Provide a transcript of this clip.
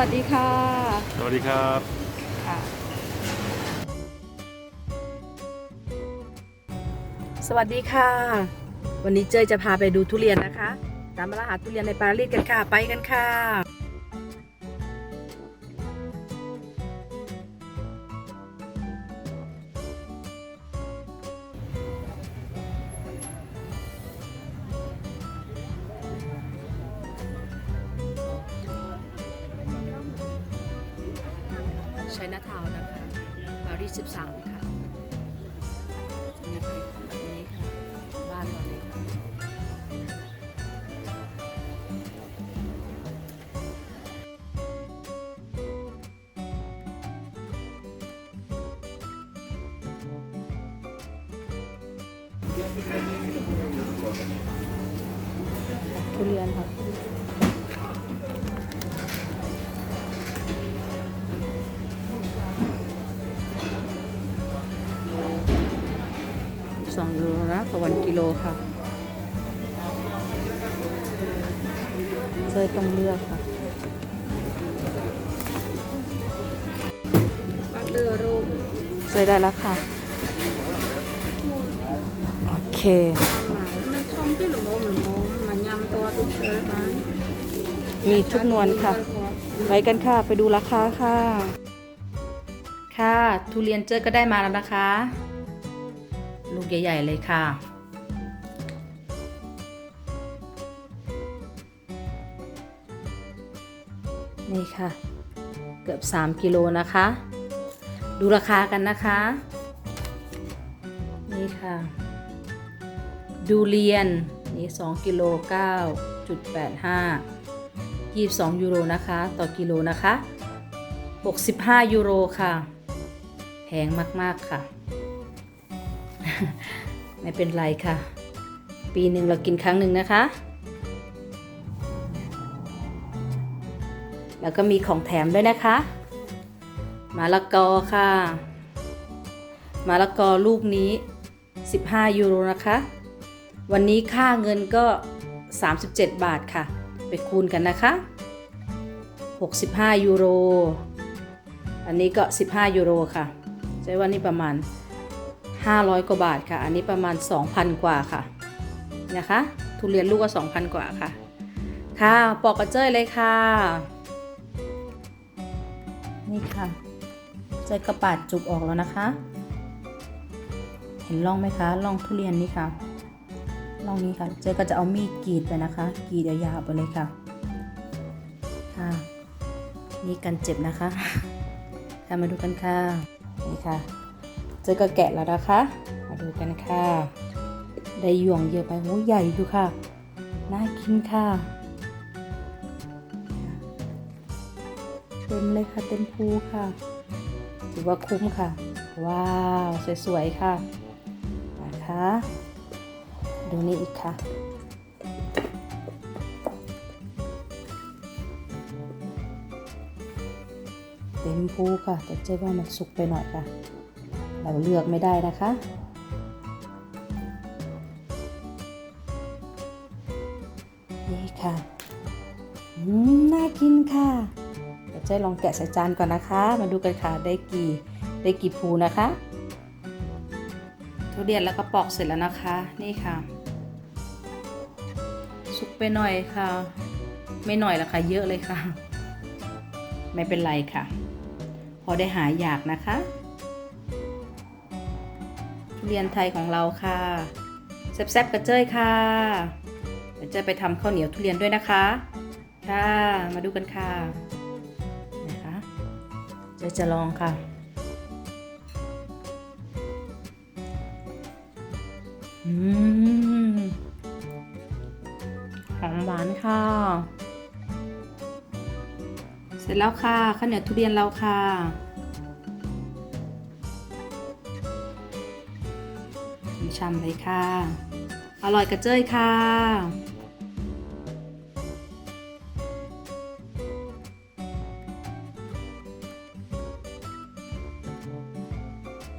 สวัสดีค่ะ สวัสดีครับค่ะสวัสดีค่ะ วันนี้เจยจะพาไปดูทุเรียนนะคะ ตามมาล่าหาทุเรียนในปารีสกันค่ะ ไปกันค่ะ ช้หน้าท้านะคะปารีส13 ค่ะนี่ค่ะนี่ค่ะบ้านเราเลยค่ะทุเรียนค่ะ สองยูโรนะต่อวันกิโลค่ะเจยต้องเลือกค่ะเลือกรูปเจยได้แล้วค่ะ โอเคมันชมที่หรือโมหรือโมมันยำตัวตุ๊กเตอร์มามีทุกนวลค่ะไปกันค่ะ ไปดูราคาค่ะ ค่ะ ทุเรียนเจอก็ได้มาแล้วนะคะ ลูกใหญ่ ๆ เลยค่ะ นี่ค่ะ เกือบ 3 กิโลนะคะ ดูราคากันนะคะ นี่ค่ะ ดูเรียน นี่ 2 กิโล 9.85 22 ยูโรนะคะ ต่อกิโลนะคะ 65 ยูโรค่ะ แพงมาก ๆ ค่ะ ไม่เป็นไรค่ะ ปีหนึ่งเรากินครั้งหนึ่งนะคะ แล้วก็มีของแถมด้วยนะคะมะละกอค่ะมะละกอลูกนี้ 15 ยูโรนะคะ วันนี้ค่าเงินก็ 37 บาทค่ะ ไปคูณกันนะคะ 65 ยูโร อันนี้ก็ 15 ยูโรค่ะ ใช้ว่านี่ประมาณ 500 กว่าบาทค่ะ อันนี้ประมาณ 2,000 กว่าค่ะ นะคะ ทุเรียนลูกก็2,000 กว่าค่ะ ค่ะ ปอกกระเจ้ยเลยค่ะ นี่ค่ะเจ้ยกระปาดจุกออกแล้วนะคะ เห็นร่องไหมคะร่องทุเรียนนี่ค่ะลองนี้ค่ะ เจ๊ก็จะเอามีดกรีดไปนะคะ กรีดยาวๆไปเลยค่ะ ค่ะนี่กันเจ็บนะคะค่ะมาดูกันค่ะ นี่ค่ะ เจ๊ก็แกะแล้วนะคะ มาดูกันค่ะ ได้หยวงเยอะไปโหใหญ่ดูค่ะ น่ากินค่ะ เต็มเลยค่ะ เต็มภูค่ะ ถือว่าคุ้มค่ะ ว้าว สวยๆค่ะ นะคะ ดูนี่อีกค่ะเต็มภูค่ะแต่เจ๊ว่ามันสุกไปหน่อยค่ะ เราเลือกไม่ได้นะคะ นี่ค่ะอืมน่ากินค่ะเดี๋ยวจ๊ลองแกะใส่จานก่อนนะคะ มาดูกันค่ะได้กี่ได้กี่ภูนะคะ ทุเรียนแล้วก็ปอกเสร็จแล้วนะคะ นี่ค่ะ สุกไปหน่อยค่ะ ไม่หน่อยละค่ะเยอะเลยค่ะ ไม่เป็นไรค่ะ พอได้หายอยากนะคะ เรียนไทยของเราค่ะแซ่บๆกระเจยค่ะเดี๋ยวจะไปทำข้าวเหนียวทุเรียนด้วยนะคะ ค่ะ มาดูกันค่ะนะคะเจะจะลองค่ะอืมหอมหวานค่ะ เสร็จแล้วค่ะข้าวเหนียวทุเรียนเราค่ะ ช่ำๆเลยค่ะ อร่อยกระเจิยค่ะ